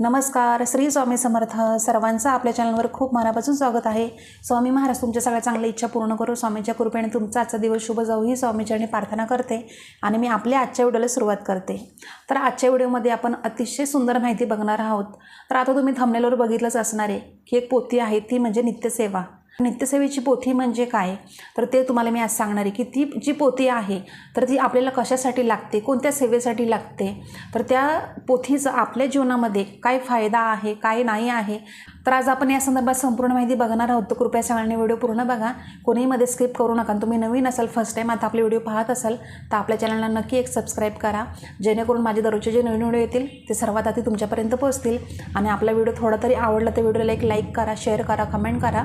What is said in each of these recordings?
नमस्कार श्री स्वामी समर्थ. सर्वांचं आपल्या चॅनलवर खूप मनापासून स्वागत आहे. स्वामी महाराज तुमच्या सगळ्या चांगल्या इच्छा पूर्ण करू. स्वामीच्या कृपेने तुमचा आजचा दिवस शुभ जाऊ ही स्वामीचरणी प्रार्थना करते आणि मी आपल्या आजच्या व्हिडिओला सुरुवात करते. तर आजच्या व्हिडिओमध्ये आपण अतिशय सुंदर माहिती बघणार आहोत. तर आता तुम्ही थंबनेलवर बघितलंच असणार आहे की एक पोथी आहे ती म्हणजे नित्यसेवा. नित्यसेवेची पोथी म्हणजे काय? तर ते तुम्हाला मी आज सांगणार आहे की ती जी पोथी आहे तर ती आपल्याला कशासाठी लागते? कोणत्या सेवेसाठी लागते? तर त्या पोथीचा आपल्या जीवनामध्ये काय फायदा आहे काय नाही आहे? तर आज आपण या संदर्भात संपूर्ण माहिती बघणार आहोत. तर कृपया सगळ्यांनी व्हिडिओ पूर्ण बघा. कोणीही मध्ये स्किप करू नका. आणि तुम्ही नवीन असाल फर्स्ट टाईम आता आपले व्हिडिओ पाहत असाल तर आपल्या चॅनलला नक्की एक सबस्क्राईब करा. जेणेकरून माझे दररोजचे जे नवीन व्हिडिओ येतील ते सर्वात आधी तुमच्यापर्यंत पोहोचतील. आणि आपला व्हिडिओ थोडा तरी आवडला तर व्हिडिओला एक लाईक करा शेअर करा कमेंट करा.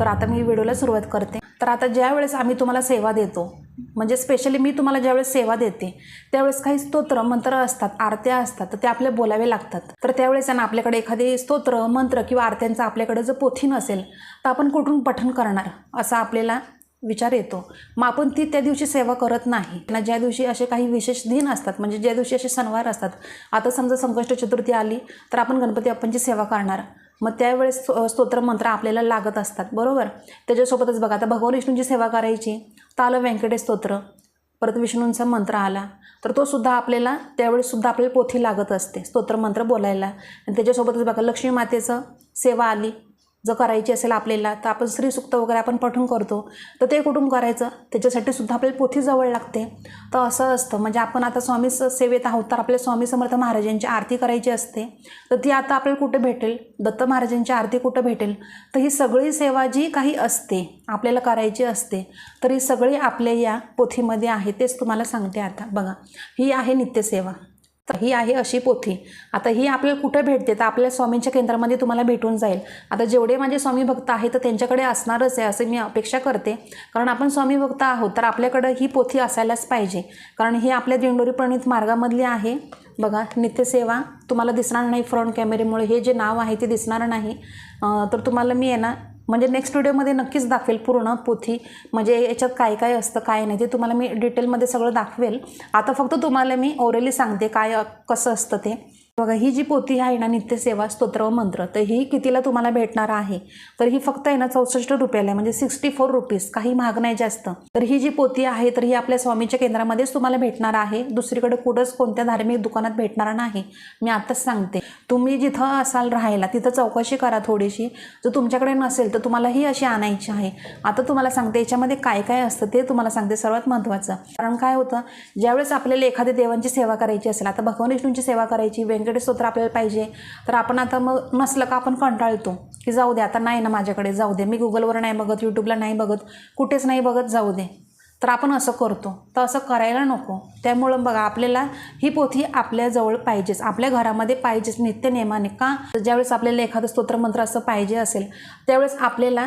तर आता मी व्हिडिओला सुरुवात करते. तर आता ज्यावेळेस आम्ही तुम्हाला सेवा देतो म्हणजे स्पेशली मी तुम्हाला ज्यावेळेस सेवा देते त्यावेळेस काही स्तोत्र मंत्र असतात आरत्या असतात तर ते आपल्या बोलावे लागतात. तर त्यावेळेस त्यांना आपल्याकडे एखादे स्तोत्र मंत्र किंवा आरत्यांचं आपल्याकडे जर पोथी नसेल तर आपण कुठून पठण करणार? असा आपल्याला विचार येतो. मग आपण ती त्या दिवशी सेवा करत नाही. ना ज्या दिवशी असे काही विशेष दिन असतात म्हणजे ज्या दिवशी असे सणवार असतात आता समजा संकष्ट चतुर्थी आली तर आपण गणपती बाप्पांची सेवा करणार. मग त्यावेळेस स्तोत्र मंत्र आपल्याला लागत असतात. बरोबर? त्याच्यासोबतच बघा आता भगवान विष्णूंची सेवा करायची तर आलं व्यंकटेश स्तोत्र. परत विष्णूंचा मंत्र आला तर तो सुद्धा आपल्याला त्यावेळेससुद्धा आपल्याला पोथी लागत असते स्तोत्र मंत्र बोलायला. आणि त्याच्यासोबतच बघा लक्ष्मी मातेचं सेवा आली जर करायची असेल आपल्याला तर आपण स्त्रीसुक्त वगैरे आपण पठण करतो. तर ते कुठून करायचं? त्याच्यासाठी सुद्धा आपल्याला पोथी जवळ लागते. तर असं असतं. म्हणजे आपण आता स्वामी सेवेत आहोत तर आपल्या स्वामी समर्थ महाराजांची आरती करायची असते. तर ती आता आपल्याला कुठे भेटेल? दत्त महाराजांची आरती कुठं भेटेल? तर ही सगळी सेवा जी काही असते आपल्याला करायची असते तर ही सगळी आपल्या या पोथीमध्ये आहे. तेच तुम्हाला सांगते आता. बघा ही आहे नित्यसेवा. तर ही आहे अशी पोथी. आता ही आपल्याला कुठं भेटते? तर आपल्या स्वामींच्या केंद्रामध्ये तुम्हाला भेटून जाईल. आता जेवढे माझे स्वामी भक्त आहेत तर त्यांच्याकडे असणारच आहे असं मी अपेक्षा करते. कारण आपण स्वामी भक्त आहोत तर आपल्याकडं ही पोथी असायलाच पाहिजे. कारण ही आपल्या दिंडोरी प्रणित मार्गामधली आहे. बघा नित्यसेवा तुम्हाला दिसणार नाही फ्रंट कॅमेरेमुळे हे जे नाव आहे ते दिसणार नाही. तर तुम्हाला मी आहे ना म्हणजे नेक्स्ट व्हिडिओमध्ये नक्कीच दाखवेल पूर्ण पोथी. म्हणजे याच्यात काय काय असतं काय नाही ते तुम्हाला मी डिटेलमध्ये सगळं दाखवेल. आता फक्त तुम्हाला मी ओरली सांगते काय कसं असतं ते. बघा ही जी पोथी आहे ना नित्यसेवा स्तोत्र व मंत्र तर ही कितीला तुम्हाला भेटणार आहे? तर ही फक्त आहे ना चौसष्ट रुपयाला आहे. म्हणजे सिक्स्टी फोर रुपीज काही महाग नाही जास्त. तर ही जी पोथी आहे तर ही आपल्या स्वामीच्या केंद्रामध्येच तुम्हाला भेटणार आहे. दुसरीकडे कुठंच कोणत्या धार्मिक दुकानात भेटणार नाही. मी आताच सांगते. तुम्ही जिथं असाल राहायला तिथं चौकशी करा थोडीशी. जर तुमच्याकडे नसेल तर तुम्हाला ही अशी आणायची आहे. आता तुम्हाला सांगते याच्यामध्ये काय काय असतं ते तुम्हाला सांगते सर्वात महत्त्वाचं. कारण काय होतं ज्यावेळेस आपल्याला एखाद्या देवांची सेवा करायची असेल आता भगवान विष्णूंची सेवा करायची व्यंकटेश स्तोत्र आपल्याला पाहिजे. तर आपण आता मग नसलं का आपण कंटाळतो? की जाऊ दे आता नाही ना माझ्याकडे जाऊ दे. मी गुगलवर नाही बघत यूट्यूबला नाही बघत कुठेच नाही बघत जाऊ दे. तर आपण असं करतो. तर असं करायला नको. त्यामुळं बघा आपल्याला ही पोथी आपल्याजवळ पाहिजेच. आपल्या घरामध्ये पाहिजेच नित्य नियमाने का? ज्यावेळेस आपल्याला एखादं स्तोत्रमंत्र असं पाहिजे असेल त्यावेळेस आपल्याला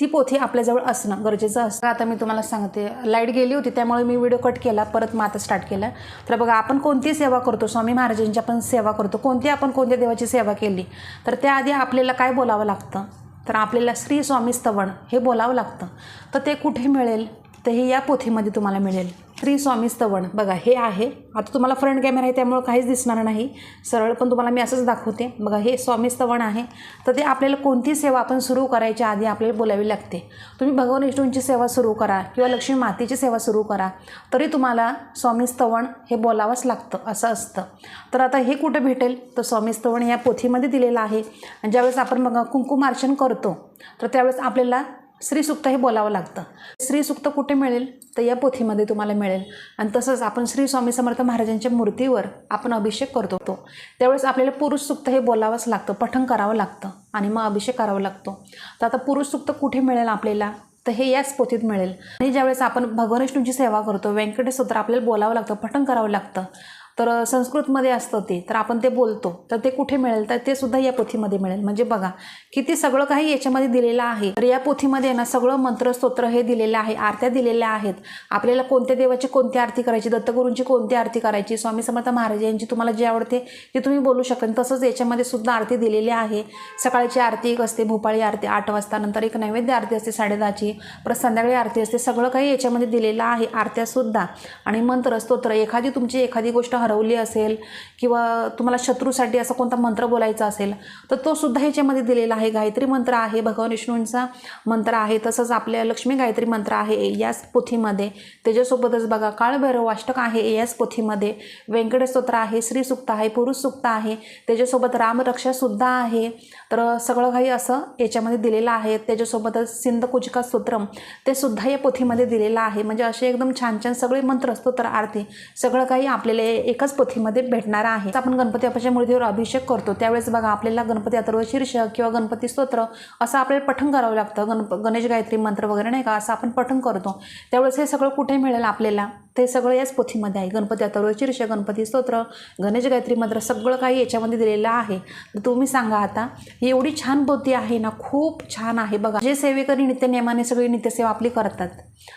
ती पोथी आपल्याजवळ असणं गरजेचं असतं. आता मी तुम्हाला सांगते लाइट गेली होती त्यामुळे मी व्हिडिओ कट केला परत मग आता स्टार्ट केला. तर बघा आपण कोणती सेवा करतो? स्वामी महाराजांची आपण सेवा करतो. कोणती आपण कोणत्या देवाची सेवा केली? तर त्याआधी आपल्याला काय बोलावं लागतं? तर आपल्याला श्री स्वामी स्तवण हे बोलावं लागतं. तर ते कुठे मिळेल? तर हे या पोथीमध्ये तुम्हाला मिळेल. श्री स्वामी स्तवण बघा हे आहे. आता तुम्हाला फ्रंट कॅमेरा आहे त्यामुळं काहीच दिसणार नाही. सरळ पण तुम्हाला मी असंच दाखवते. बघा हे स्वामी स्तवण आहे. तर ते आपल्याला कोणती सेवा आपण सुरू करायच्या आधी आपल्याला बोलावी लागते? तुम्ही भगवान विष्णूंची सेवा सुरू करा किंवा लक्ष्मी मातेची सेवा सुरू करा तरी तुम्हाला स्वामी स्तवण हे बोलावंच लागतं असं असतं. तर आता हे कुठं भेटेल? तर स्वामी स्तवण या पोथीमध्ये दिलेलं आहे. ज्यावेळेस आपण बघा कुंकुमार्चन करतो तर त्यावेळेस आपल्याला श्रीसुक्त हे बोलावं लागतं. श्रीसुक्त कुठे मिळेल? तर या पोथीमध्ये तुम्हाला मिळेल. आणि तसंच आपण श्री स्वामी समर्थ महाराजांच्या मूर्तीवर आपण अभिषेक करतो. तो त्यावेळेस आपल्याला पुरुष सुक्त हे बोलावंच लागतं पठण करावं लागतं आणि मग अभिषेक करावा लागतो. तर आता पुरुष सुक्त कुठे मिळेल आपल्याला? तर हे याच पोथीत मिळेल. आणि ज्यावेळेस आपण भगवान विष्णूची सेवा करतो व्यंकटेश सूत्र आपल्याला बोलावं लागतं पठण करावं लागतं तर संस्कृतमध्ये असतं ते. तर आपण ते बोलतो. तर ते कुठे मिळेल? तर ते सुद्धा या पोथीमध्ये मिळेल. म्हणजे बघा किती सगळं काही याच्यामध्ये दिलेलं आहे. तर या पोथीमध्ये ना सगळं मंत्रस्तोत्र हे दिलेलं आहे. आरत्या दिलेल्या आहेत. आपल्याला कोणत्या देवाची कोणती आरती करायची? दत्तगुरूंची कोणती आरती करायची? स्वामी समर्थ महाराज यांची तुम्हाला जे आवडते ते तुम्ही बोलू शकता तसंच याच्यामध्ये सुद्धा आरती दिलेली आहे. सकाळची आरती एक असते भोपाळी आरती आठ वाजता. नंतर एक नैवेद्य आरती असते साडेदहाची. परत संध्याकाळी आरती असते. सगळं काही याच्यामध्ये दिलेलं आहे. आरत्यासुद्धा आणि मंत्र स्तोत्र एखादी तुमची एखादी गोष्ट हरवली असेल किंवा तुम्हाला शत्रूसाठी असा कोणता मंत्र बोलायचा असेल तर तो सुद्धा ह्याच्यामध्ये दिलेला आहे. गायत्री मंत्र आहे भगवान विष्णूंचा मंत्र आहे तसंच आपल्या लक्ष्मी गायत्री मंत्र आहे याच पोथीमध्ये. त्याच्यासोबतच बघा काळभैरव अष्टक आहे याच पोथीमध्ये. व्यंकटेस्तोत्र आहे स्त्रीसुक्त आहे पुरुष सुक्त आहे. त्याच्यासोबत रामरक्षासुद्धा आहे. तर सगळं काही असं याच्यामध्ये दिलेलं आहे. त्याच्यासोबतच सिंधकुचिका स्तोत्रम ते सुद्धा या पोथीमध्ये दिलेलं आहे. म्हणजे असे एकदम छान छान सगळे मंत्र स्तोत्र आरती सगळं काही आपल्याला एकाच पोथीमध्ये भेटणार आहे. आपण गणपती अपाच्या मूर्तीवर अभिषेक करतो. त्यावेळेस बघा आपल्याला गणपती अथर्व शीर्ष किंवा गणपती स्तोत्र असं आपल्याला पठण करावं लागतं. गणप गणेश गायत्री मंत्र वगैरे नाही का? असं आपण पठण करतो. त्यावेळेस हे सगळं कुठे मिळेल आपल्याला? ते सगळं याच पोथीमध्ये आहे. गणपती अथर्व शीर्ष गणपती स्तोत्र गणेश गायत्री मंत्र सगळं काही याच्यामध्ये दिलेलं आहे. तर तुम्ही सांगा आता ही एवढी छान पोथी आहे ना खूप छान आहे. बघा जे सेवेकरी नित्यनियमाने सगळी नित्यसेवा आपली करतात.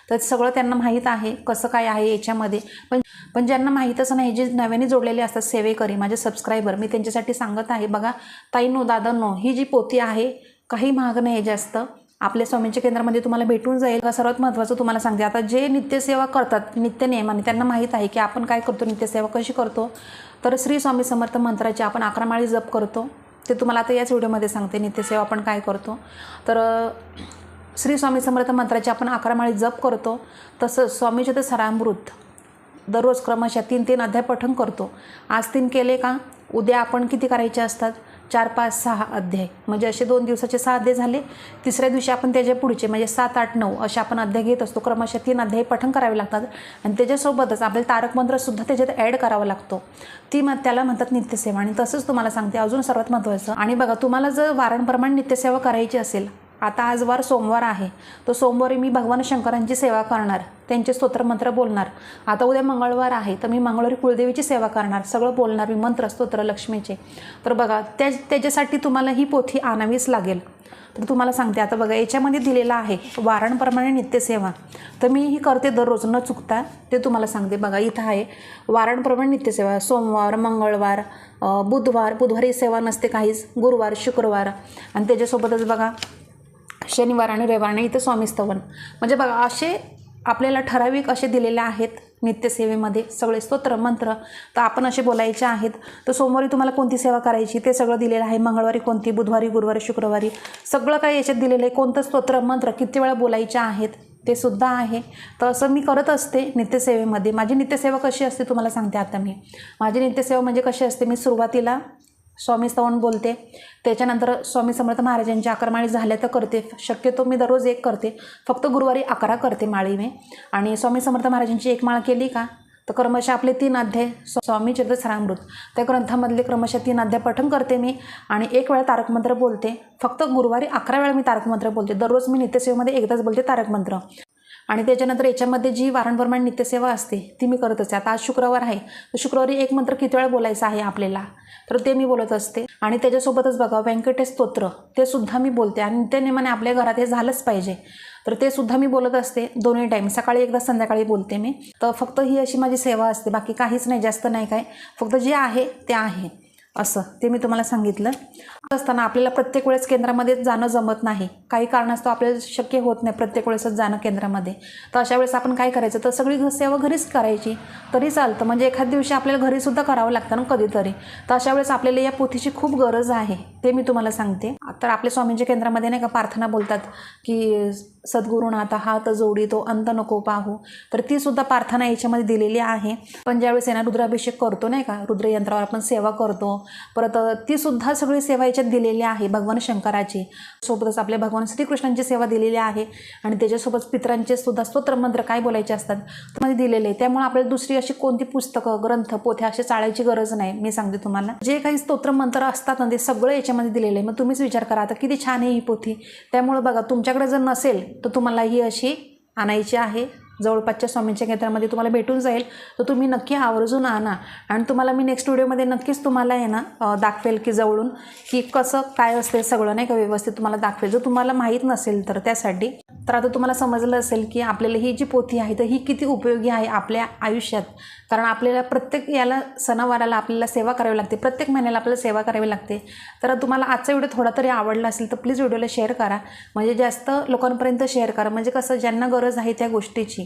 तर सगळं त्यांना माहीत आहे कसं काय आहे याच्यामध्ये. पण पण ज्यांना माहीतच नाही जे नव्याने जोडलेले असतात सेवेकरी माझे सबस्क्रायबर मी त्यांच्यासाठी सांगत आहे बघा ताई नो दादा नो ही जी पोथी आहे काही महाग नाही जास्त. आपल्या स्वामींच्या केंद्रामध्ये तुम्हाला भेटून जाईल. का सर्वात महत्त्वाचं तुम्हाला सांगते. आता जे नित्यसेवा करतात नित्य नेम आणि त्यांना माहीत आहे की आपण काय करतो नित्यसेवा कशी करतो तर श्री स्वामी समर्थ मंत्राची आपण अकरा माळी जप करतो. ते तुम्हाला आता याच व्हिडिओमध्ये सांगते नित्यसेवा आपण काय करतो. तर श्री स्वामी समर्थ मंत्राची आपण अकरा माळी जप करतो. तसंच स्वामीचे ते सरामृत. दररोज क्रमशः तीन तीन अध्याय पठण करतो. आज तीन केले का? उद्या आपण किती करायचे असतात? चार पाच सहा अध्याय. म्हणजे असे दोन दिवसाचे सहा अध्याय झाले. तिसऱ्या दिवशी आपण त्याच्या पुढचे म्हणजे सात आठ नऊ असे आपण अध्याय घेत असतो. क्रमशः तीन अध्याय पठण करावे लागतात. आणि त्याच्यासोबतच आपल्याला तारक मंत्रसुद्धा त्याच्यात ॲड करावा लागतो. ती मग त्याला म्हणतात नित्यसेवा. आणि तसंच तुम्हाला सांगते अजून सर्वात महत्त्वाचं आणि बघा तुम्हाला जर वारांप्रमाणे नित्यसेवा करायची असेल आता आज वार सोमवार आहे. तो सोमवारी मी भगवान शंकरांची सेवा करणार. त्यांचे स्तोत्रमंत्र बोलणार. आता उद्या मंगळवार आहे तर मी मंगळवारी कुळदेवीची सेवा करणार. सगळं बोलणार मी मंत्र स्तोत्र लक्ष्मीचे. तर बघा त्या त्याच्यासाठी तुम्हाला ही पोथी आणावीच लागेल. तर तुम्हाला सांगते आता बघा याच्यामध्ये दिलेलं आहे वारणप्रमाणे नित्यसेवा. तर मी ही करते दररोज न चुकता. ते तुम्हाला सांगते बघा इथं आहे वारणप्रमाणे नित्यसेवा. सोमवार मंगळवार बुधवार बुधवारी सेवा नसते काहीच गुरुवार शुक्रवार. आणि त्याच्यासोबतच बघा शनिवार आणि रविवारने इथं स्वामीस्तवन म्हणजे बघा असे आपल्याला ठराविक असे दिलेले आहेत नित्यसेवेमध्ये सगळे स्तोत्र मंत्र. तर आपण असे बोलायचे आहेत तर सोमवारी तुम्हाला कोणती सेवा करायची? ते सगळं दिलेलं आहे. मंगळवारी कोणती? बुधवारी गुरुवारी शुक्रवारी. सगळं काही याच्यात दिलेलं आहे. कोणतं स्तोत्र मंत्र किती वेळा बोलायचे आहेत ते सुद्धा आहे. तर असं मी करत असते नित्यसेवेमध्ये. माझी नित्यसेवा कशी असते तुम्हाला सांगते आता मी. माझी नित्यसेवा म्हणजे कशी असते? मी सुरुवातीला स्वामी स्तवन बोलते. त्याच्यानंतर स्वामी समर्थ महाराजांची अकरा माळी झाल्या तर करते. शक्यतो मी दररोज एक करते. फक्त गुरुवारी अकरा करते माळी मी. आणि स्वामी समर्थ महाराजांची एक माळ केली का? तर क्रमशः आपले तीन अध्याय स्वामी चरित्र सरामृत त्या ग्रंथामधले क्रमशः तीन अध्याय पठण करते मी. आणि एक वेळा तारक मंत्र बोलते. फक्त गुरुवारी अकरा वेळा मी तारक मंत्र बोलते. दररोज मी नित्यसेवेमध्ये एकदाच बोलते तारकमंत्र. आणि त्याच्यानंतर याच्यामध्ये जी वारंवार नित्यसेवा असते ती मी करत असते. आता आज शुक्रवार आहे तर शुक्रवारी एक मंत्र किती वेळा बोलायचं आहे आपल्याला? तर ते मी बोलत असते. आणि त्याच्यासोबतच बघा व्यंकटेश स्तोत्र ते सुद्धा मी बोलते. आणि नित्यनेमाने नेमाने आपल्या घरात हे झालंच पाहिजे. तर ते सुद्धा मी बोलत असते दोन्ही टाईम सकाळी एकदा संध्याकाळी बोलते मी. तर फक्त ही अशी माझी सेवा असते. बाकी काहीच नाही जास्त नाही काय. फक्त जे आहे ते आहे. असं ते मी तुम्हाला सांगितलं. असताना आपल्याला प्रत्येक वेळेस केंद्रामध्ये जाणं जमत नाही. काही कारणास्तव आपल्याला शक्य होत नाही प्रत्येक वेळेसच जाणं केंद्रामध्ये. तर अशा वेळेस आपण काय करायचं? तर सगळी घ- सेवा घरीच करायची. तरी चालतं. म्हणजे एखाद्या दिवशी आपल्याला घरीसुद्धा करावं लागतं ना कधीतरी. तर अशा वेळेस आपल्याला या पोथीची खूप गरज आहे. ते मी तुम्हाला सांगते. तर आपल्या स्वामींच्या केंद्रामध्ये नाही का प्रार्थना बोलतात की सद्गुरुनाथ हात जोडी तो अंत नको पाहू. तर ती सुद्धा प्रार्थना याच्यामध्ये दिलेली आहे. पण ज्यावेळेस येणार रुद्राभिषेक करतो नाही का रुद्रयंत्रावर आपण सेवा करतो. परत ती सुद्धा सगळी सेवा याच्यात दिलेली आहे भगवान शंकराची. सोबतच आपल्या भगवान श्रीकृष्णांची सेवा दिलेली आहे. आणि त्याच्यासोबत पितरांचे सुद्धा स्तोत्रमंत्र काय बोलायचे असतात मध्ये दिलेले आहे. त्यामुळे आपल्याला दुसरी अशी कोणती पुस्तकं ग्रंथ पोथ्या असे चाळायची गरज नाही मी सांगते तुम्हाला. जे काही स्तोत्रमंत्र असतात ना ते सगळं याच्यामध्ये दिलेलं आहे. मग तुम्हीच विचार करा आता किती छान आहे ही पोथी. त्यामुळं बघा तुमच्याकडे जर नसेल तर तुम्हाला ही अशी आणायची आहे. जवळपासच्या स्वामींच्या केंद्रामध्ये तुम्हाला भेटून जाईल. तर तुम्ही नक्की आवर्जून आणा. आणि तुम्हाला मी नेक्स्ट व्हिडिओमध्ये नक्कीच तुम्हाला आहे ना दाखवेल की जवळून की कसं काय असते सगळं नाही का व्यवस्थित तुम्हाला दाखवेल. जर तुम्हाला माहीत नसेल तर त्यासाठी. तर आता तुम्हाला समजलं असेल की आपल्याला ही जी पोथी आहे तर ही किती उपयोगी आहे आपल्या आयुष्यात? कारण आपल्याला प्रत्येक याला सणावाराला आपल्याला सेवा करावी लागते प्रत्येक महिन्याला आपल्याला सेवा करावी लागते. तर तुम्हाला आजचा व्हिडिओ थोडा तरी आवडला असेल तर प्लीज व्हिडिओला शेअर करा. म्हणजे जास्त लोकांपर्यंत शेअर करा. म्हणजे कसं ज्यांना गरज आहे त्या गोष्टीची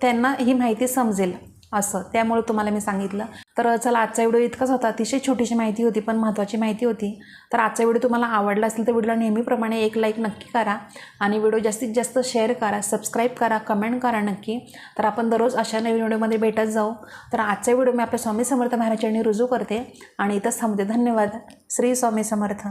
त्यांना ही माहिती समजेल. असं. त्यामुळे तुम्हाला मी सांगितलं. तर चला आजचा व्हिडिओ इतकाच होता. अतिशय छोटीशी माहिती होती पण महत्त्वाची माहिती होती. तर आजचा व्हिडिओ तुम्हाला आवडला असेल तर व्हिडिओला नेहमीप्रमाणे एक लाईक नक्की करा आणि व्हिडिओ जास्तीत जास्त शेअर करा सबस्क्राईब करा कमेंट करा नक्की. तर आपण दररोज अशा नवीन व्हिडिओमध्ये भेटत जाऊ. तर आजचा व्हिडिओ मी आपल्या स्वामी समर्थ महाराजांनी रुजू करते. आणि इथंच थांबते. धन्यवाद. श्री स्वामी समर्थ.